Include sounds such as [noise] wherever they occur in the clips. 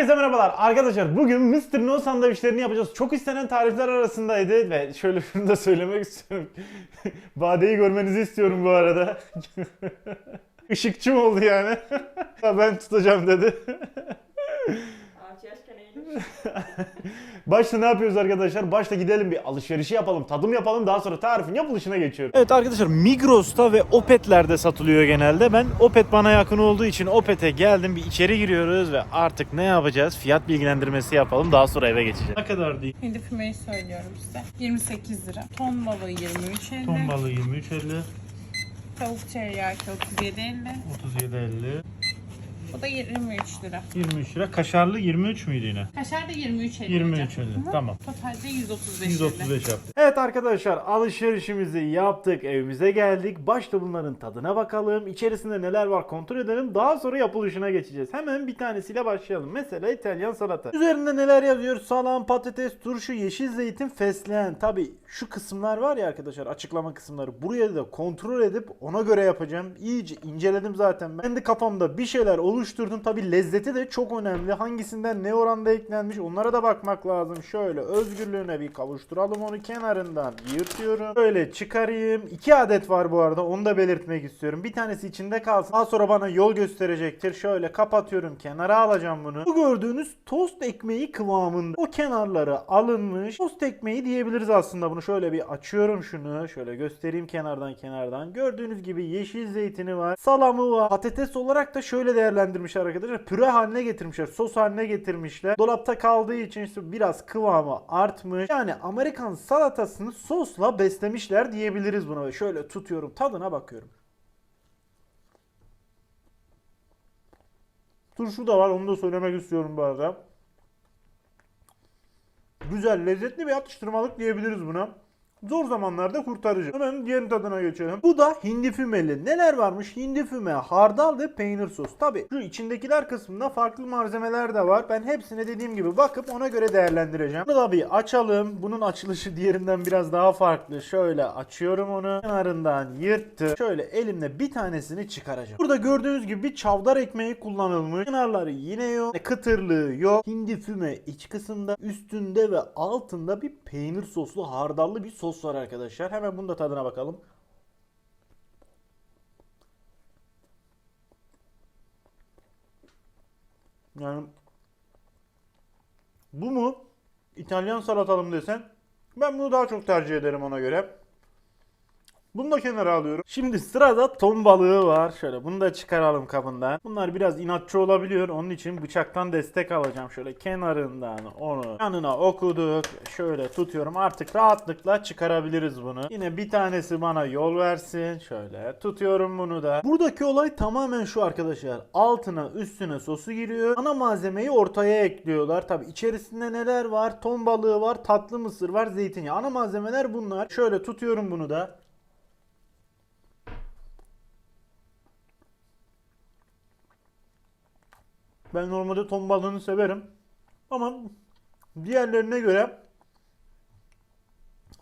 Herkese merhabalar arkadaşlar. Bugün Mr. No sandviçlerini yapacağız. Çok istenen tarifler arasındaydı ve şöyle [laughs] şunu da söylemek istiyorum. [laughs] Badeyi görmenizi istiyorum bu arada. [laughs] Işıkçı mı oldu yani? ben tutacağım dedi. Başta ne yapıyoruz arkadaşlar? Başta gidelim bir alışverişi yapalım, tadım yapalım. Daha sonra tarifin yapılışına geçiyorum. Evet arkadaşlar Migros'ta ve Opet'lerde satılıyor genelde. Ben Opet bana yakın olduğu için Opet'e geldim. Bir içeri giriyoruz ve artık ne yapacağız? Fiyat bilgilendirmesi yapalım. Daha sonra eve geçeceğiz. Ne kadar değil? Hindi fümeyi söylüyorum size. 28 lira. Ton balığı 23.50. Ton balığı 23.50, Tavuk teriyaki 37.50. 37.50, Bu da 23 lira. 23 lira. Kaşarlı 23 müydü yine? Kaşar da 23.50 23.50, olacak. Hı hı. tamam. Totalde 135 lira. 135 yaptık. Evet arkadaşlar alışverişimizi yaptık. Evimize geldik. Başta bunların tadına bakalım. İçerisinde neler var kontrol edelim. Daha sonra yapılışına geçeceğiz. Hemen bir tanesiyle başlayalım. Mesela İtalyan salata. Üzerinde neler yazıyor? Salam, patates, turşu, yeşil zeytin, fesleğen. Tabi şu kısımlar var ya arkadaşlar açıklama kısımları. Buraya da kontrol edip ona göre yapacağım. İyice inceledim zaten. Ben de kafamda bir şeyler oluşturdum. Tabi lezzeti de çok önemli. Hangisinden ne oranda eklenmiş onlara da bakmak lazım. Şöyle özgürlüğüne bir kavuşturalım onu kenarından yırtıyorum. Böyle çıkarayım. İki adet var bu arada onu da belirtmek istiyorum. Bir tanesi içinde kalsın. Daha sonra bana yol gösterecektir. Şöyle kapatıyorum. Kenara alacağım bunu. Bu gördüğünüz tost ekmeği kıvamında. O kenarları alınmış. Tost ekmeği diyebiliriz aslında bunu. Şöyle bir açıyorum şunu. Şöyle göstereyim kenardan kenardan. Gördüğünüz gibi yeşil zeytini var. Salamı var. Patates olarak da şöyle değerlendirmişler arkadaşlar. Püre haline getirmişler. Sos haline getirmişler. Dolapta kaldığı için işte biraz kıvamı artmış. Yani Amerikan salatasını sosla beslemişler diyebiliriz buna. Ve Şöyle tutuyorum. Tadına bakıyorum. Turşu da var. Onu da söylemek istiyorum bu arada. Güzel, lezzetli bir atıştırmalık diyebiliriz buna. Zor zamanlarda kurtarıcı. Hemen diğer tadına geçelim. Bu da hindi fümeli. Neler varmış? Hindi füme, hardal ve peynir sos. Tabi şu içindekiler kısmında farklı malzemeler de var. Ben hepsine dediğim gibi bakıp ona göre değerlendireceğim. Bunu da bir açalım. Bunun açılışı diğerinden biraz daha farklı. Şöyle açıyorum onu. Kenarından yırttı. Şöyle elimle bir tanesini çıkaracağım. Burada gördüğünüz gibi bir çavdar ekmeği kullanılmış. Kenarları yine yok. Kıtırlığı yok. Hindi füme iç kısımda, üstünde ve altında bir peynir soslu hardallı bir sos var arkadaşlar. Hemen bunun da tadına bakalım. Yani bu mu? İtalyan salatalım desen ben bunu daha çok tercih ederim ona göre. Bunu da kenara alıyorum. Şimdi sırada ton balığı var. Şöyle bunu da çıkaralım kabından. Bunlar biraz inatçı olabiliyor. Onun için bıçaktan destek alacağım. Şöyle kenarından onu yanına okuduk. Şöyle tutuyorum. Artık rahatlıkla çıkarabiliriz bunu. Yine bir tanesi bana yol versin. Şöyle tutuyorum bunu da. Buradaki olay tamamen şu arkadaşlar. Altına üstüne sosu giriyor. Ana malzemeyi ortaya ekliyorlar. Tabi içerisinde neler var? Ton balığı var, tatlı mısır var, zeytinyağı. Ana malzemeler bunlar. Şöyle tutuyorum bunu da. Ben normalde ton balığını severim. Ama diğerlerine göre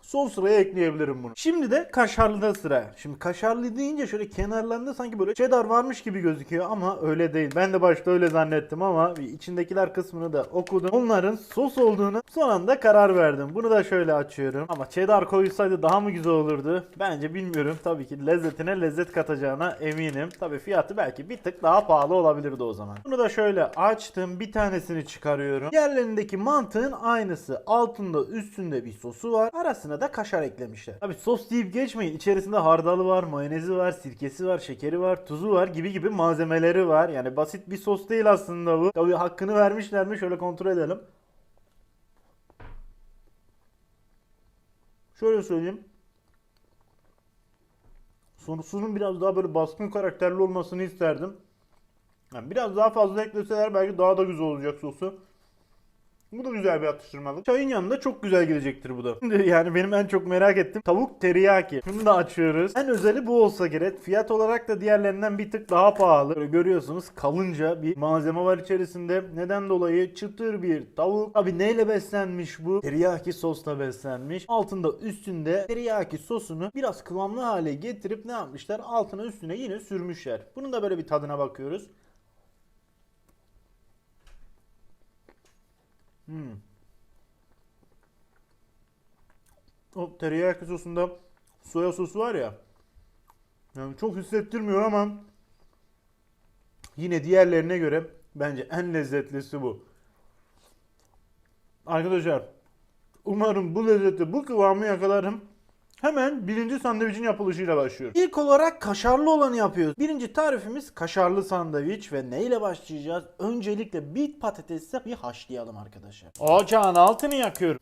son sıraya ekleyebilirim bunu. Şimdi de kaşarlıda sıra. Şimdi kaşarlı deyince şöyle kenarlarında sanki böyle cheddar varmış gibi gözüküyor ama öyle değil. Ben de başta öyle zannettim ama içindekiler kısmını da okudum. Onların sos olduğunu son anda karar verdim. Bunu da şöyle açıyorum. Ama cheddar koysaydı daha mı güzel olurdu? Bence bilmiyorum. Tabii ki lezzetine lezzet katacağına eminim. Tabii fiyatı belki bir tık daha pahalı olabilirdi o zaman. Bunu da şöyle açtım. Bir tanesini çıkarıyorum. Diğerlerindeki mantığın aynısı. Altında üstünde bir sosu var. Arasına da kaşar eklemişler. Tabii sos deyip geçmeyin. İçerisinde hardalı var, mayonezi var, sirkesi var, şekeri var, tuzu var gibi gibi malzemeleri var. Yani basit bir sos değil aslında bu. Tabii hakkını vermişler mi? Şöyle kontrol edelim. Şöyle söyleyeyim. Sonusunun biraz daha böyle baskın karakterli olmasını isterdim. Yani biraz daha fazla ekleseler belki daha da güzel olacak sosu. Bu da güzel bir atıştırmalık. Çayın yanında çok güzel gidecektir bu da. Şimdi yani benim en çok merak ettiğim tavuk teriyaki. Bunu da açıyoruz. En özeli bu olsa gerek. Fiyat olarak da diğerlerinden bir tık daha pahalı. Böyle görüyorsunuz kalınca bir malzeme var içerisinde. Neden dolayı çıtır bir tavuk. Abi neyle beslenmiş bu? Teriyaki sosla beslenmiş. Altında üstünde teriyaki sosunu biraz kıvamlı hale getirip ne yapmışlar? Altına üstüne yine sürmüşler. Bunun da böyle bir tadına bakıyoruz. Hmm. O teriyaki sosunda soya sosu var ya. Yani çok hissettirmiyor ama yine diğerlerine göre bence en lezzetlisi bu. Arkadaşlar umarım bu lezzeti bu kıvamı yakalarım. Hemen birinci sandviçin yapılışıyla başlıyoruz. İlk olarak kaşarlı olanı yapıyoruz. Birinci tarifimiz kaşarlı sandviç ve neyle başlayacağız? Öncelikle bir patatesi bir haşlayalım arkadaşlar. Ocağın altını yakıyorum.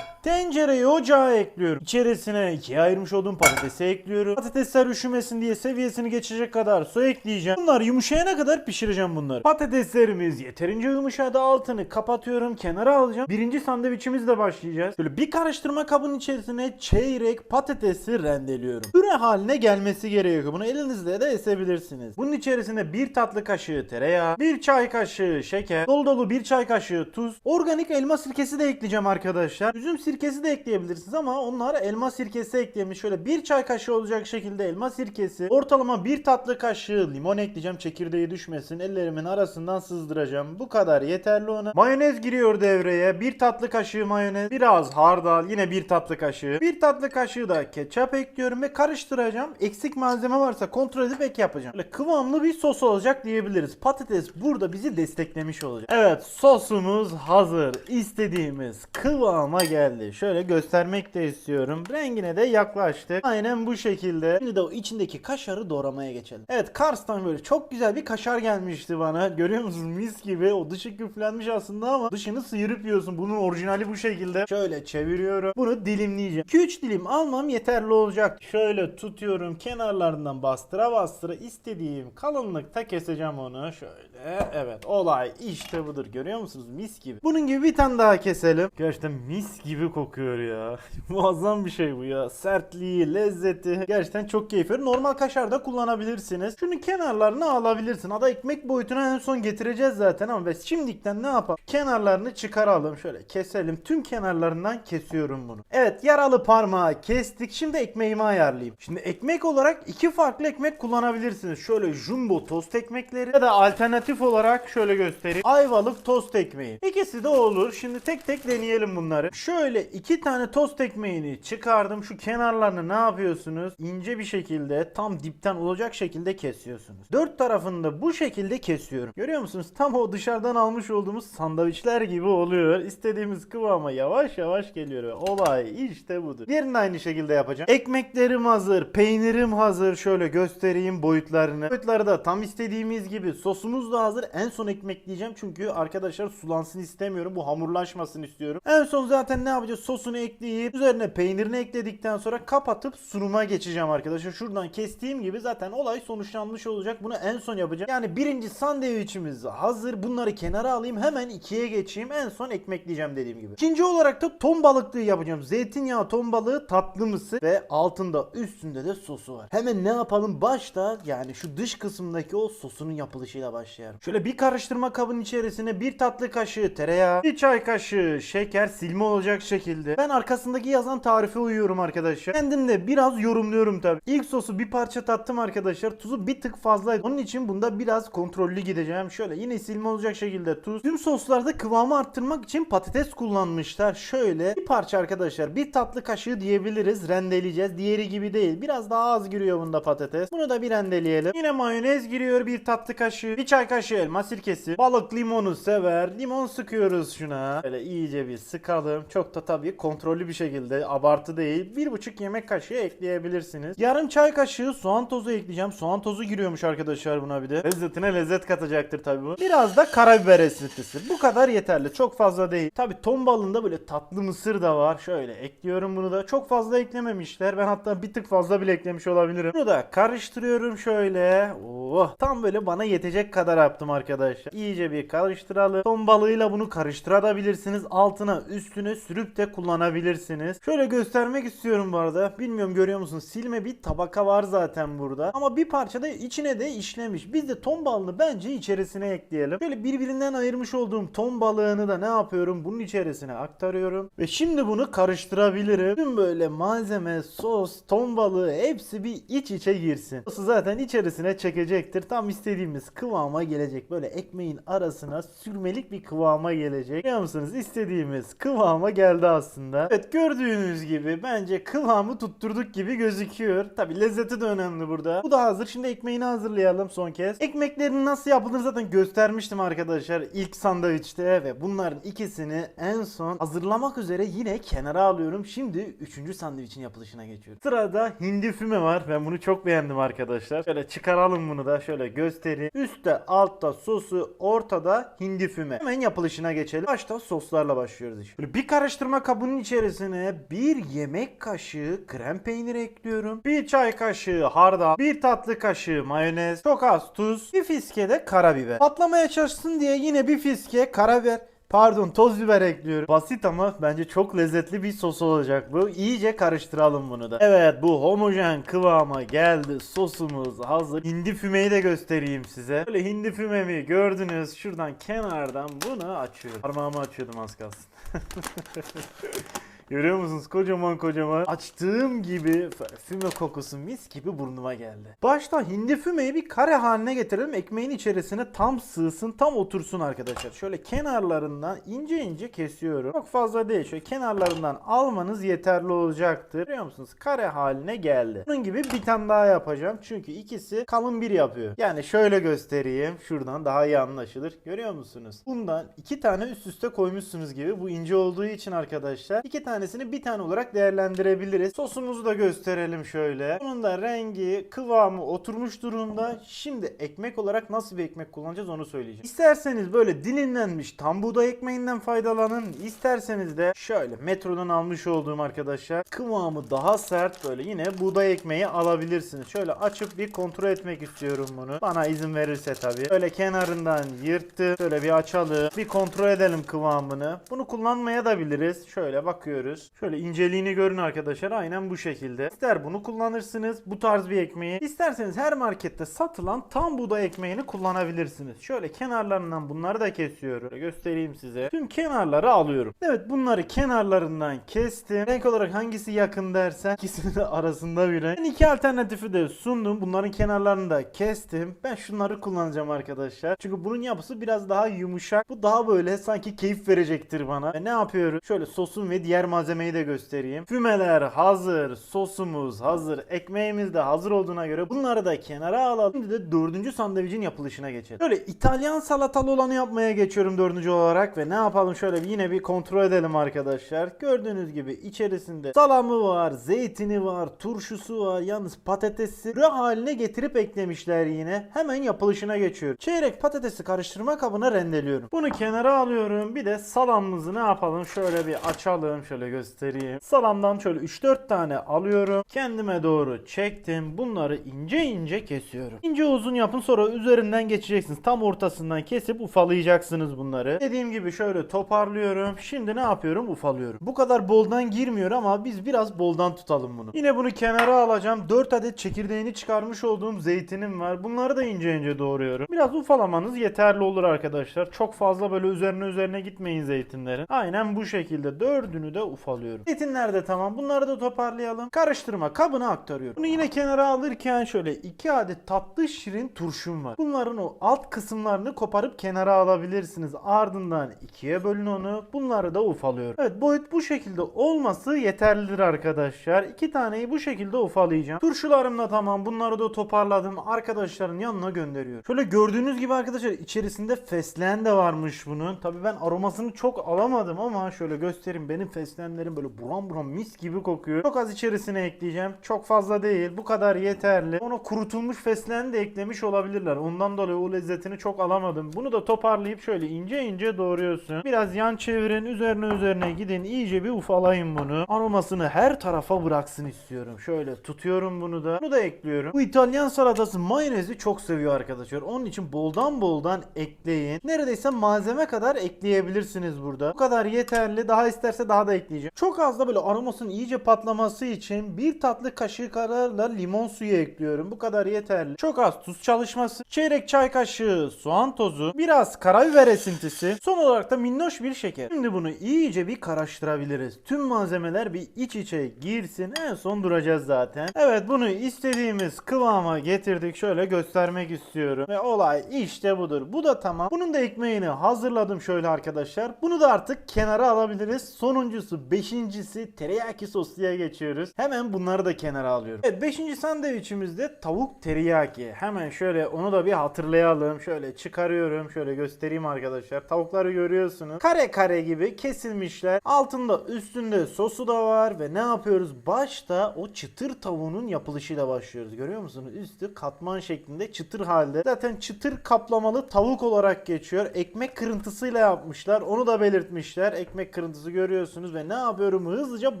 Tencereyi ocağa ekliyorum. İçerisine ikiye ayırmış olduğum patatesi ekliyorum. Patatesler üşümesin diye seviyesini geçecek kadar su ekleyeceğim. Bunlar yumuşayana kadar pişireceğim bunları. Patateslerimiz yeterince yumuşadı. Altını kapatıyorum. Kenara alacağım. Birinci sandviçimizle başlayacağız. Böyle bir karıştırma kabının içerisine çeyrek patatesi rendeliyorum. Püre haline gelmesi gerekiyor. Bunu elinizle de esebilirsiniz. Bunun içerisine bir tatlı kaşığı tereyağı, bir çay kaşığı şeker, dolu dolu bir çay kaşığı tuz, organik elma sirkesi de ekleyeceğim arkadaşlar. Üzüm sirkesi de ekleyebilirsiniz ama onlar elma sirkesi eklemiş. Şöyle bir çay kaşığı olacak şekilde elma sirkesi. Ortalama bir tatlı kaşığı limon ekleyeceğim. Çekirdeği düşmesin. Ellerimin arasından sızdıracağım. Bu kadar yeterli ona. Mayonez giriyor devreye. Bir tatlı kaşığı mayonez. Biraz hardal. Yine bir tatlı kaşığı. Bir tatlı kaşığı da ketçap ekliyorum ve karıştıracağım. Eksik malzeme varsa kontrol edip ek yapacağım. Böyle kıvamlı bir sos olacak diyebiliriz. Patates burada bizi desteklemiş olacak. Evet sosumuz hazır. İstediğimiz kıvama geldi. Şöyle göstermek de istiyorum. Rengine de yaklaştık. Aynen bu şekilde. Şimdi de o içindeki kaşarı doğramaya geçelim. Evet Kars'tan böyle çok güzel bir kaşar gelmişti bana. Görüyor musunuz? Mis gibi. O dışı küflenmiş aslında ama dışını sıyırıp yiyorsun. Bunun orijinali bu şekilde. Şöyle çeviriyorum. Bunu dilimleyeceğim. 2-3 dilim almam yeterli olacak. Şöyle tutuyorum. Kenarlarından bastıra bastıra istediğim kalınlıkta keseceğim onu. Şöyle. Evet. Olay işte budur. Görüyor musunuz? Mis gibi. Bunun gibi bir tane daha keselim. Gerçekten mis gibi kokuyor ya. [laughs] Muazzam bir şey bu ya. Sertliği, lezzeti. Gerçekten çok keyifli. Normal kaşar da kullanabilirsiniz. Şunun kenarlarını alabilirsin. Ada ekmek boyutuna en son getireceğiz zaten ama biz şimdilikten ne yapalım? Kenarlarını çıkaralım. Şöyle keselim. Tüm kenarlarından kesiyorum bunu. Evet yaralı parmağı kestik. Şimdi ekmeğimi ayarlayayım. Şimdi ekmek olarak iki farklı ekmek kullanabilirsiniz. Şöyle jumbo tost ekmekleri ya da alternatif olarak şöyle göstereyim. Ayvalık tost ekmeği. İkisi de olur. Şimdi tek tek deneyelim bunları. Şöyle iki tane tost ekmeğini çıkardım. Şu kenarlarını ne yapıyorsunuz? İnce bir şekilde tam dipten olacak şekilde kesiyorsunuz. Dört tarafını da bu şekilde kesiyorum. Görüyor musunuz? Tam o dışarıdan almış olduğumuz sandviçler gibi oluyor. İstediğimiz kıvama yavaş yavaş geliyor. Olay işte budur. Diğerini aynı şekilde yapacağım. Ekmeklerim hazır. Peynirim hazır. Şöyle göstereyim boyutlarını. Boyutları da tam istediğimiz gibi. Sosumuz da hazır. En son ekmekleyeceğim çünkü arkadaşlar sulansın istemiyorum. Bu hamurlaşmasın istiyorum. En son zaten ne yapacağız? Sosunu ekleyip üzerine peynirini ekledikten sonra kapatıp sunuma geçeceğim arkadaşlar. Şuradan kestiğim gibi zaten olay sonuçlanmış olacak. Bunu en son yapacağım. Yani birinci sandviçimiz hazır. Bunları kenara alayım. Hemen ikiye geçeyim. En son ekmekleyeceğim dediğim gibi. İkinci olarak da ton balıklığı yapacağım. Zeytinyağı ton balığı tatlı mısır ve altında üstünde de sosu var. Hemen ne yapalım? Başta yani şu dış kısımdaki o sosunun yapılışıyla başlayalım. Şöyle bir karıştırma kabının içerisine bir tatlı kaşığı tereyağı, bir çay kaşığı şeker, silme olacak şekilde. Ben arkasındaki yazan tarife uyuyorum arkadaşlar. Kendim de biraz yorumluyorum tabi. İlk sosu bir parça tattım arkadaşlar. Tuzu bir tık fazlaydı. Onun için bunda biraz kontrollü gideceğim. Şöyle yine silme olacak şekilde tuz. Tüm soslarda kıvamı arttırmak için patates kullanmışlar. Şöyle bir parça arkadaşlar. Bir tatlı kaşığı diyebiliriz. Rendeleyeceğiz. Diğeri gibi değil. Biraz daha az giriyor bunda patates. Bunu da bir rendeleyelim. Yine mayonez giriyor bir tatlı kaşığı. Bir çay kaşığı elma sirkesi. Balık limonu sever. Limon sıkıyoruz şuna. Böyle iyice bir sıkalım. Çok da tabii kontrollü bir şekilde abartı değil. Bir buçuk yemek kaşığı ekleyebilirsiniz. Yarım çay kaşığı soğan tozu ekleyeceğim. Soğan tozu giriyormuş arkadaşlar buna bir de. Lezzetine lezzet katacaktır tabii bu. Biraz da karabiber esintisi. Bu kadar yeterli. Çok fazla değil. Tabii ton balında böyle tatlı mısır da var. Şöyle ekliyorum bunu da. Çok fazla eklememişler. Ben hatta bir tık fazla bile eklemiş olabilirim. Bunu da karıştırıyorum şöyle. Oh, tam böyle bana yetecek kadar yaptım arkadaşlar. İyice bir karıştıralım. Ton balığıyla bunu karıştırabilirsiniz. Altına üstüne sürüp de kullanabilirsiniz. Şöyle göstermek istiyorum bu arada. Bilmiyorum görüyor musunuz? Silme bir tabaka var zaten burada. Ama bir parça da içine de işlemiş. Biz de ton balığını bence içerisine ekleyelim. Şöyle birbirinden ayırmış olduğum ton balığını da ne yapıyorum? Bunun içerisine aktarıyorum. Ve şimdi bunu karıştırabilirim. Tüm böyle malzeme, sos, ton balığı hepsi bir iç içe girsin. Sosu zaten içerisine çekecektir. Tam istediğimiz kıvama gelecek. Böyle ekmeğin arasına sürmelik bir kıvama gelecek. Biliyor musunuz? İstediğimiz kıvama geldi aslında. Evet gördüğünüz gibi bence kıvamı tutturduk gibi gözüküyor. Tabi lezzeti de önemli burada. Bu da hazır. Şimdi ekmeğini hazırlayalım son kez. Ekmeklerin nasıl yapılır zaten göstermiştim arkadaşlar ilk sandviçte ve bunların ikisini en son hazırlamak üzere yine kenara alıyorum. Şimdi üçüncü sandviçin yapılışına geçiyorum. Sırada hindi füme var. Ben bunu çok beğendim arkadaşlar. Şöyle çıkaralım bunu da şöyle göstereyim. Üstte altta sosu ortada hindi füme. Hemen yapılışına geçelim. Başta soslarla başlıyoruz işte. Böyle bir karıştırma kabının içerisine bir yemek kaşığı krem peynir ekliyorum. Bir çay kaşığı hardal, bir tatlı kaşığı mayonez, çok az tuz, bir fiske de karabiber. Patlamaya çalışsın diye yine bir fiske karabiber Pardon toz biber ekliyorum. Basit ama bence çok lezzetli bir sos olacak bu. İyice karıştıralım bunu da. Evet bu homojen kıvama geldi. Sosumuz hazır. Hindi fümeyi de göstereyim size. Böyle hindi fümemi gördünüz. Şuradan kenardan bunu açıyorum. Parmağımı açıyordum az kalsın. [laughs] Görüyor musunuz? Kocaman kocaman. Açtığım gibi füme kokusu mis gibi burnuma geldi. Başta hindi fümeyi bir kare haline getirelim. Ekmeğin içerisine tam sığsın, tam otursun arkadaşlar. Şöyle kenarlarından ince ince kesiyorum. Çok fazla değil. Şöyle kenarlarından almanız yeterli olacaktır. Görüyor musunuz? Kare haline geldi. Bunun gibi bir tane daha yapacağım. Çünkü ikisi kalın bir yapıyor. Yani şöyle göstereyim. Şuradan daha iyi anlaşılır. Görüyor musunuz? Bundan iki tane üst üste koymuşsunuz gibi. Bu ince olduğu için arkadaşlar. iki tanesini bir tane olarak değerlendirebiliriz. Sosumuzu da gösterelim şöyle. Bunun da rengi, kıvamı oturmuş durumda. Şimdi ekmek olarak nasıl bir ekmek kullanacağız onu söyleyeceğim. İsterseniz böyle dilimlenmiş tam buğday ekmeğinden faydalanın. İsterseniz de şöyle metrodan almış olduğum arkadaşlar kıvamı daha sert böyle yine buğday ekmeği alabilirsiniz. Şöyle açıp bir kontrol etmek istiyorum bunu. Bana izin verirse tabii. Böyle kenarından yırttı. Şöyle bir açalım. Bir kontrol edelim kıvamını. Bunu kullanmaya da biliriz. Şöyle bakıyoruz. Şöyle inceliğini görün arkadaşlar. Aynen bu şekilde. İster bunu kullanırsınız. Bu tarz bir ekmeği. İsterseniz her markette satılan tam buğday ekmeğini kullanabilirsiniz. Şöyle kenarlarından bunları da kesiyorum. Şöyle göstereyim size. Tüm kenarları alıyorum. Evet bunları kenarlarından kestim. Renk olarak hangisi yakın dersen ikisinin de arasında bir renk. Ben iki alternatifi de sundum. Bunların kenarlarını da kestim. Ben şunları kullanacağım arkadaşlar. Çünkü bunun yapısı biraz daha yumuşak. Bu daha böyle sanki keyif verecektir bana. Ve ne yapıyorum? Şöyle sosun ve diğer malzemeyi de göstereyim. Fümeler hazır. Sosumuz hazır. Ekmeğimiz de hazır olduğuna göre bunları da kenara alalım. Şimdi de dördüncü sandviçin yapılışına geçelim. Böyle İtalyan salatalı olanı yapmaya geçiyorum dördüncü olarak ve ne yapalım şöyle yine bir kontrol edelim arkadaşlar. Gördüğünüz gibi içerisinde salamı var, zeytini var, turşusu var. Yalnız patatesi püre haline getirip eklemişler yine. Hemen yapılışına geçiyorum. Çeyrek patatesi karıştırma kabına rendeliyorum. Bunu kenara alıyorum. Bir de salamımızı ne yapalım? Şöyle bir açalım. Şöyle göstereyim. Salamdan şöyle 3-4 tane alıyorum. Kendime doğru çektim. Bunları ince ince kesiyorum. İnce uzun yapın sonra üzerinden geçeceksiniz. Tam ortasından kesip ufalayacaksınız bunları. Dediğim gibi şöyle toparlıyorum. Şimdi ne yapıyorum? Ufalıyorum. Bu kadar boldan girmiyor ama biz biraz boldan tutalım bunu. Yine bunu kenara alacağım. 4 adet çekirdeğini çıkarmış olduğum zeytinim var. Bunları da ince ince doğruyorum. Biraz ufalamanız yeterli olur arkadaşlar. Çok fazla böyle üzerine üzerine gitmeyin zeytinlerin. Aynen bu şekilde dördünü de ufalıyorum. Zeytinler de tamam. Bunları da toparlayalım. Karıştırma kabına aktarıyorum. Bunu yine kenara alırken şöyle 2 adet tatlı şirin turşum var. Bunların o alt kısımlarını koparıp kenara alabilirsiniz. Ardından ikiye bölün onu. Bunları da ufalıyorum. Evet boyut bu şekilde olması yeterlidir arkadaşlar. İki taneyi bu şekilde ufalayacağım. Turşularım da tamam. Bunları da toparladım. Arkadaşların yanına gönderiyorum. Şöyle gördüğünüz gibi arkadaşlar içerisinde fesleğen de varmış bunun. Tabii ben aromasını çok alamadım ama şöyle göstereyim. Benim fesleğenlerim böyle buram buram mis gibi kokuyor. Çok az içerisine ekleyeceğim. Çok fazla değil. Bu kadar yeterli. Ona kurutulmuş fesleğen de eklemiş olabilirler. Ondan dolayı o lezzetini çok alamadım. Bunu da toparlayıp şöyle ince ince doğruyorsun. Biraz yan çevirin. Üzerine üzerine gidin. İyice bir ufalayın bunu. Aromasını her tarafa bıraksın istiyorum. Şöyle tutuyorum bunu da. Bunu da ekliyorum. Bu İtalyan salatası mayonezi çok seviyor arkadaşlar. Onun için boldan boldan ekleyin. Neredeyse malzeme kadar ekleyebilirsiniz burada. Bu kadar yeterli. Daha isterse daha da ekleyin. Ekleyeceğim. Çok az da böyle aromasının iyice patlaması için bir tatlı kaşığı kadarla limon suyu ekliyorum. Bu kadar yeterli. Çok az tuz çalışması, çeyrek çay kaşığı soğan tozu, biraz karabiber esintisi, son olarak da minnoş bir şeker. Şimdi bunu iyice bir karıştırabiliriz. Tüm malzemeler bir iç içe girsin. En son duracağız zaten. Evet bunu istediğimiz kıvama getirdik. Şöyle göstermek istiyorum. Ve olay işte budur. Bu da tamam. Bunun da ekmeğini hazırladım şöyle arkadaşlar. Bunu da artık kenara alabiliriz. Sonuncusu, beşincisi teriyaki sosluya geçiyoruz. Hemen bunları da kenara alıyorum. Evet beşinci sandviçimizde tavuk teriyaki. Hemen şöyle onu da bir hatırlayalım. Şöyle çıkarıyorum. Şöyle göstereyim arkadaşlar. Tavukları görüyorsunuz. Kare kare gibi kesilmişler. Altında üstünde sosu da var ve ne yapıyoruz? Başta o çıtır tavuğunun yapılışıyla başlıyoruz. Görüyor musunuz? Üstü katman şeklinde çıtır halde. Zaten çıtır kaplamalı tavuk olarak geçiyor. Ekmek kırıntısıyla yapmışlar. Onu da belirtmişler. Ekmek kırıntısı görüyorsunuz ve ne yapıyorum? Hızlıca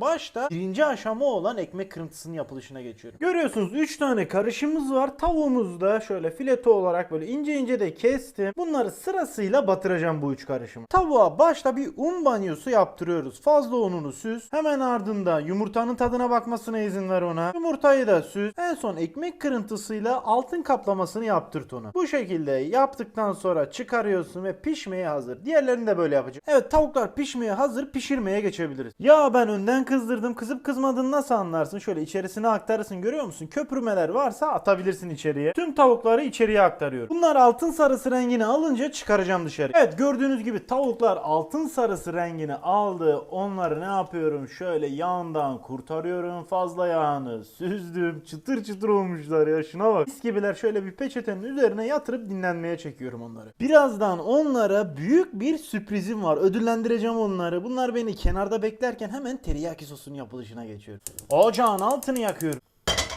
başta birinci aşama olan ekmek kırıntısının yapılışına geçiyorum. Görüyorsunuz 3 tane karışımımız var. Tavuğumuz da şöyle fileto olarak böyle ince ince de kestim. Bunları sırasıyla batıracağım bu üç karışımı. Tavuğa başta bir un banyosu yaptırıyoruz. Fazla ununu süz. Hemen ardında yumurtanın tadına bakmasına izin ver ona. Yumurtayı da süz. En son ekmek kırıntısıyla altın kaplamasını yaptırt onu. Bu şekilde yaptıktan sonra çıkarıyorsun ve pişmeye hazır. Diğerlerini de böyle yapacağım. Evet tavuklar pişmeye hazır. Pişirmeye geçebiliriz. Ya ben önden kızdırdım. Kızıp kızmadığını nasıl anlarsın? Şöyle içerisine aktarırsın. Görüyor musun? Köprümeler varsa atabilirsin içeriye. Tüm tavukları içeriye aktarıyorum. Bunlar altın sarısı rengini alınca çıkaracağım dışarı. Evet gördüğünüz gibi tavuklar altın sarısı rengini aldı. Onları ne yapıyorum? Şöyle yağından kurtarıyorum. Fazla yağını süzdüm. Çıtır çıtır olmuşlar ya. Şuna bak. Mis gibiler şöyle bir peçetenin üzerine yatırıp dinlenmeye çekiyorum onları. Birazdan onlara büyük bir sürprizim var. Ödüllendireceğim onları. Bunlar beni kenarda beklerken hemen teriyaki sosunun yapılışına geçiyorum. Ocağın altını yakıyorum.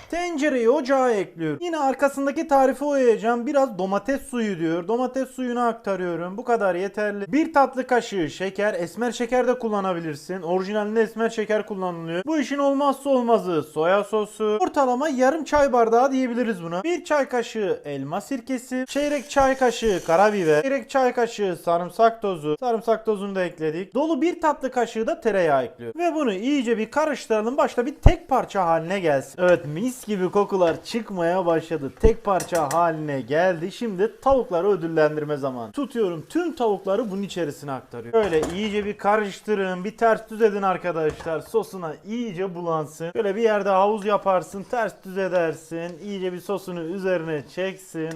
Tencereyi ocağa ekliyorum. Yine arkasındaki tarife uyacağım. Biraz domates suyu diyor. Domates suyunu aktarıyorum. Bu kadar yeterli. Bir tatlı kaşığı şeker. Esmer şeker de kullanabilirsin. Orijinalinde esmer şeker kullanılıyor. Bu işin olmazsa olmazı soya sosu. Ortalama yarım çay bardağı diyebiliriz buna. Bir çay kaşığı elma sirkesi. Çeyrek çay kaşığı karabiber. Çeyrek çay kaşığı sarımsak tozu. Sarımsak tozunu da ekledik. Dolu bir tatlı kaşığı da tereyağı ekliyorum. Ve bunu iyice bir karıştıralım. Başta bir tek parça haline gelsin. Evet mis gibi kokular çıkmaya başladı. Tek parça haline geldi. Şimdi tavukları ödüllendirme zamanı. Tutuyorum tüm tavukları bunun içerisine aktarıyorum. Böyle iyice bir karıştırın. Bir ters düz edin arkadaşlar. Sosuna iyice bulansın. Böyle bir yerde havuz yaparsın. Ters düz edersin. İyice bir sosunu üzerine çeksin.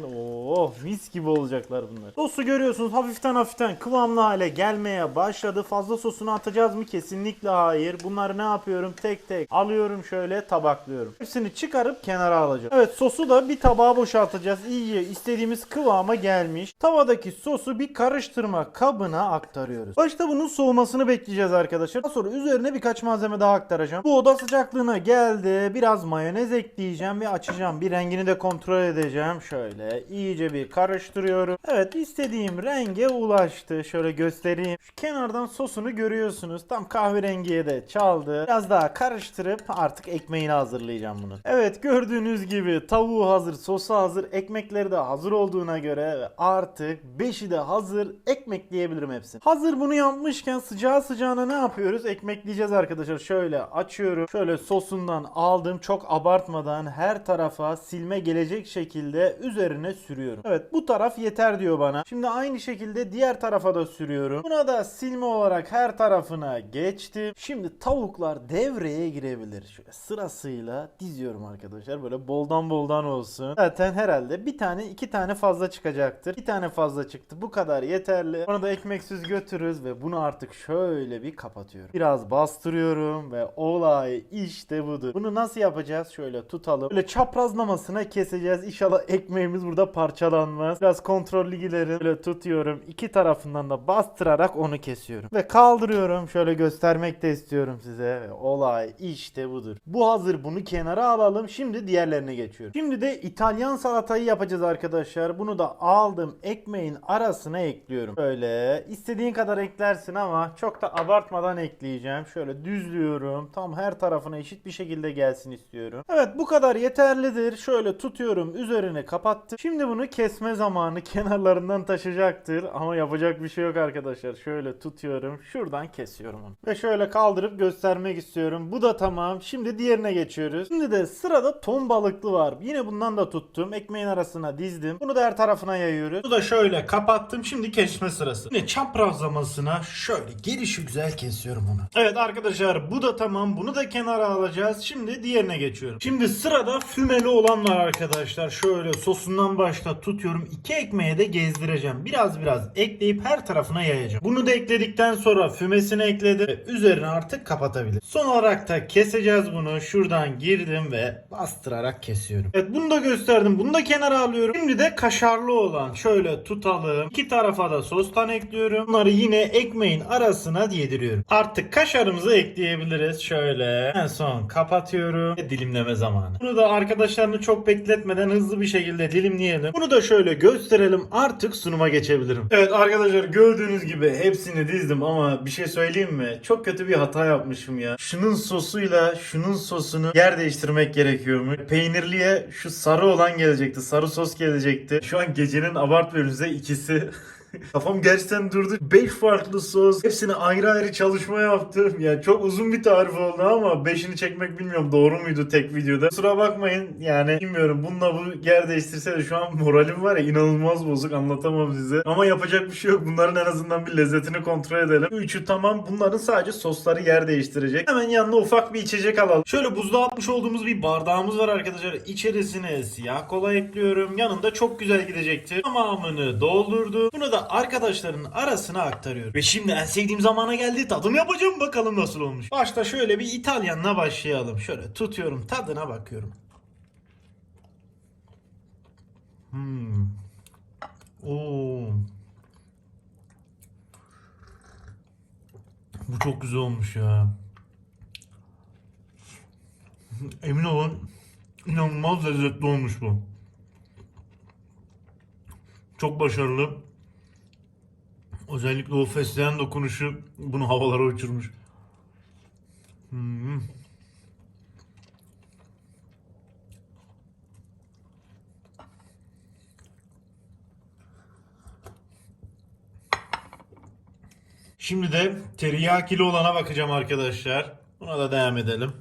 Oh mis gibi olacaklar bunlar. Sosu görüyorsunuz hafiften hafiften kıvamlı hale gelmeye başladı. Fazla sosunu atacağız mı? Kesinlikle hayır. Bunları ne yapıyorum? Tek tek alıyorum şöyle tabaklıyorum. Hepsini çıkarıp kenara alacağım. Evet sosu da bir tabağa boşaltacağız. İyice istediğimiz kıvama gelmiş. Tavadaki sosu bir karıştırma kabına aktarıyoruz. Başta bunun soğumasını bekleyeceğiz arkadaşlar. Daha sonra üzerine birkaç malzeme daha aktaracağım. Bu oda sıcaklığına geldi. Biraz mayonez ekleyeceğim ve açacağım. Bir rengini de kontrol edeceğim. Şöyle iyice bir karıştırıyorum. Evet istediğim renge ulaştı. Şöyle göstereyim. Şu kenardan sosunu görüyorsunuz. Tam kahverengiye de çaldı. Biraz daha karıştırıp artık ekmeğini hazırlayacağım bunu. Evet gördüğünüz gibi tavuğu hazır, sosu hazır, ekmekleri de hazır olduğuna göre artık 5'i de hazır ekmekleyebilirim hepsini. Hazır bunu yapmışken sıcağı sıcağına ne yapıyoruz? Ekmekleyeceğiz arkadaşlar. Şöyle açıyorum. Şöyle sosundan aldım. Çok abartmadan her tarafa silme gelecek şekilde üzerine sürüyorum. Evet bu taraf yeter diyor bana. Şimdi aynı şekilde diğer tarafa da sürüyorum. Buna da silme olarak her tarafına geçtim. Şimdi tavuklar devreye girebilir. Şöyle sırasıyla diziyorum arkadaşlar. Böyle boldan boldan olsun. Zaten herhalde bir tane iki tane fazla çıkacaktır. Bir tane fazla çıktı. Bu kadar yeterli. Onu da ekmeksiz götürürüz ve bunu artık şöyle bir kapatıyorum. Biraz bastırıyorum ve olay işte budur. Bunu nasıl yapacağız? Şöyle tutalım. Böyle çaprazlamasına keseceğiz. İnşallah ekmeğimiz burada parçalanmaz. Biraz kontrollü giderim. Böyle tutuyorum. İki tarafından da bastırarak onu kesiyorum. Ve kaldırıyorum. Şöyle göstermek de istiyorum size. Olay işte budur. Bu hazır. Bunu kenara alalım. Tamamladım. Şimdi diğerlerine geçiyorum. Şimdi de İtalyan salatayı yapacağız arkadaşlar. Bunu da aldım ekmeğin arasına ekliyorum. Böyle istediğin kadar eklersin ama çok da abartmadan ekleyeceğim. Şöyle düzlüyorum. Tam her tarafına eşit bir şekilde gelsin istiyorum. Evet bu kadar yeterlidir. Şöyle tutuyorum üzerine kapattım. Şimdi bunu kesme zamanı [laughs] kenarlarından taşacaktır. Ama yapacak bir şey yok arkadaşlar. Şöyle tutuyorum. Şuradan kesiyorum onu. Ve şöyle kaldırıp göstermek istiyorum. Bu da tamam. Şimdi diğerine geçiyoruz. Şimdi de sırada ton balıklı var. Yine bundan da tuttum. Ekmeğin arasına dizdim. Bunu da her tarafına yayıyoruz. Bu da şöyle kapattım. Şimdi kesme sırası. Yine çaprazlamasına şöyle gelişi güzel kesiyorum onu. Evet arkadaşlar bu da tamam. Bunu da kenara alacağız. Şimdi diğerine geçiyorum. Şimdi sırada fümeli olan var arkadaşlar. Şöyle sosundan başta tutuyorum. İki ekmeğe de gezdireceğim. Biraz biraz ekleyip her tarafına yayacağım. Bunu da ekledikten sonra fümesini ekledim. Ve üzerine artık kapatabilir. Son olarak da keseceğiz bunu. Şuradan girdim ve bastırarak kesiyorum. Evet bunu da gösterdim. Bunu da kenara alıyorum. Şimdi de kaşarlı olan. Şöyle tutalım. İki tarafa da sostan ekliyorum. Bunları yine ekmeğin arasına yediriyorum. Artık kaşarımızı ekleyebiliriz. Şöyle en son kapatıyorum ve dilimleme zamanı. Bunu da arkadaşlarını çok bekletmeden hızlı bir şekilde dilimleyelim. Bunu da şöyle gösterelim. Artık sunuma geçebilirim. Evet arkadaşlar gördüğünüz gibi hepsini dizdim ama bir şey söyleyeyim mi? Çok kötü bir hata yapmışım ya. Şunun sosuyla şunun sosunu yer değiştirmek gerekiyormuş. Peynirliye şu sarı olan gelecekti. Sarı sos gelecekti. Şu an gecenin abart önünüze ikisi [laughs] Kafam gerçekten durdu. 5 farklı sos. Hepsini ayrı ayrı çalışma yaptım. Yani çok uzun bir tarif oldu ama 5'ini çekmek bilmiyorum doğru muydu tek videoda. Kusura bakmayın yani bilmiyorum. Bununla bu yer değiştirse de şu an moralim var ya inanılmaz bozuk anlatamam size. Ama yapacak bir şey yok. Bunların en azından bir lezzetini kontrol edelim. Üçü tamam. Bunların sadece sosları yer değiştirecek. Hemen yanına ufak bir içecek alalım. Şöyle buzluğa atmış olduğumuz bir bardağımız var arkadaşlar. İçerisine siyah kola ekliyorum. Yanında çok güzel gidecektir. Tamamını doldurdum. Bunu da arkadaşların arasına aktarıyorum. Ve şimdi en sevdiğim zamana geldi. Tadım yapacağım bakalım nasıl olmuş. Başta şöyle bir İtalyanla başlayalım. Şöyle tutuyorum tadına bakıyorum. Hmm. Oo. Bu çok güzel olmuş ya. [laughs] Emin olun inanılmaz lezzetli olmuş bu. Çok başarılı. Özellikle o fesleğen dokunuşu bunu havalara uçurmuş. Hmm. Şimdi de teriyakili olana bakacağım arkadaşlar. Buna da devam edelim.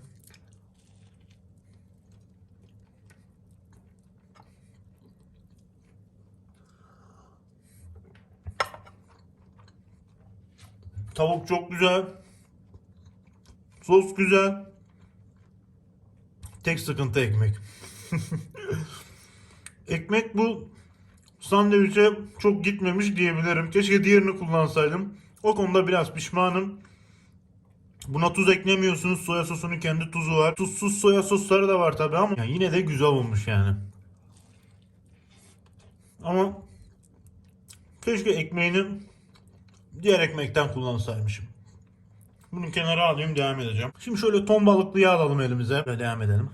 Tavuk çok güzel. Sos güzel. Tek sıkıntı ekmek. [laughs] ekmek bu sandviçe çok gitmemiş diyebilirim. Keşke diğerini kullansaydım. O konuda biraz pişmanım. Buna tuz eklemiyorsunuz. Soya sosunun kendi tuzu var. Tuzsuz soya sosları da var tabi ama yani yine de güzel olmuş yani. Ama keşke ekmeğini diğer ekmekten kullansaymışım. Bunu kenara alayım devam edeceğim. Şimdi şöyle ton balıklıyı alalım elimize ve devam edelim.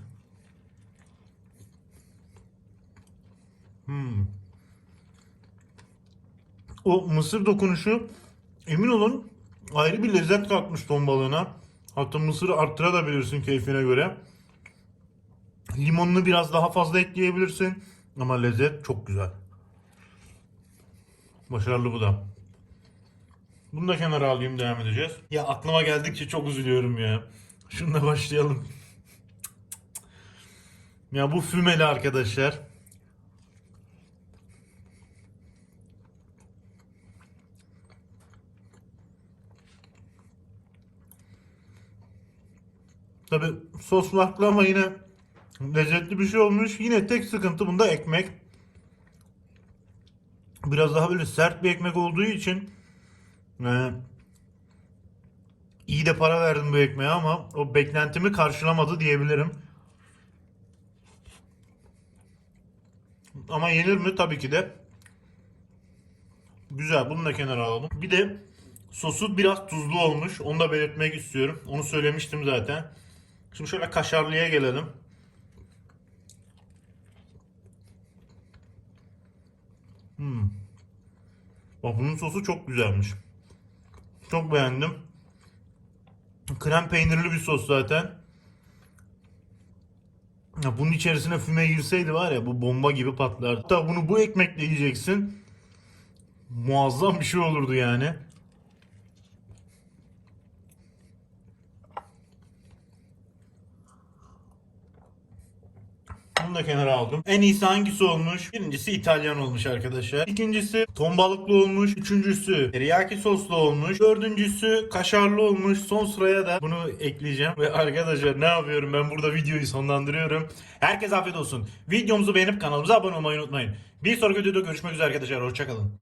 Hmm. O mısır dokunuşu emin olun ayrı bir lezzet katmış ton balığına. Hatta mısırı arttırabilirsin keyfine göre. Limonunu biraz daha fazla ekleyebilirsin. Ama lezzet çok güzel. Başarılı bu da. Bunu da kenara alayım devam edeceğiz. Ya aklıma geldikçe çok üzülüyorum ya. Şununla başlayalım. Ya bu fümeli arkadaşlar. Tabi sos farklı ama yine lezzetli bir şey olmuş. Yine tek sıkıntı bunda ekmek. Biraz daha böyle sert bir ekmek olduğu için yani iyi de para verdim bu ekmeğe ama o beklentimi karşılamadı diyebilirim. Ama yenir mi? Tabii ki de. Güzel. Bunu da kenara alalım. Bir de sosu biraz tuzlu olmuş. Onu da belirtmek istiyorum. Onu söylemiştim zaten. Şimdi şöyle kaşarlıya gelelim. Hmm. Bak bunun sosu çok güzelmiş. Çok beğendim. Krem peynirli bir sos zaten. Ya bunun içerisine füme girseydi var ya bu bomba gibi patlardı. Hatta bunu bu ekmekle yiyeceksin. Muazzam bir şey olurdu yani. Da kenara aldım. En iyisi hangisi olmuş? Birincisi İtalyan olmuş arkadaşlar. İkincisi ton balıklı olmuş. Üçüncüsü teriyaki soslu olmuş. Dördüncüsü kaşarlı olmuş. Son sıraya da bunu ekleyeceğim. Ve arkadaşlar ne yapıyorum? Ben burada videoyu sonlandırıyorum. Herkese afiyet olsun. Videomuzu beğenip kanalımıza abone olmayı unutmayın. Bir sonraki videoda görüşmek üzere arkadaşlar. Hoşçakalın.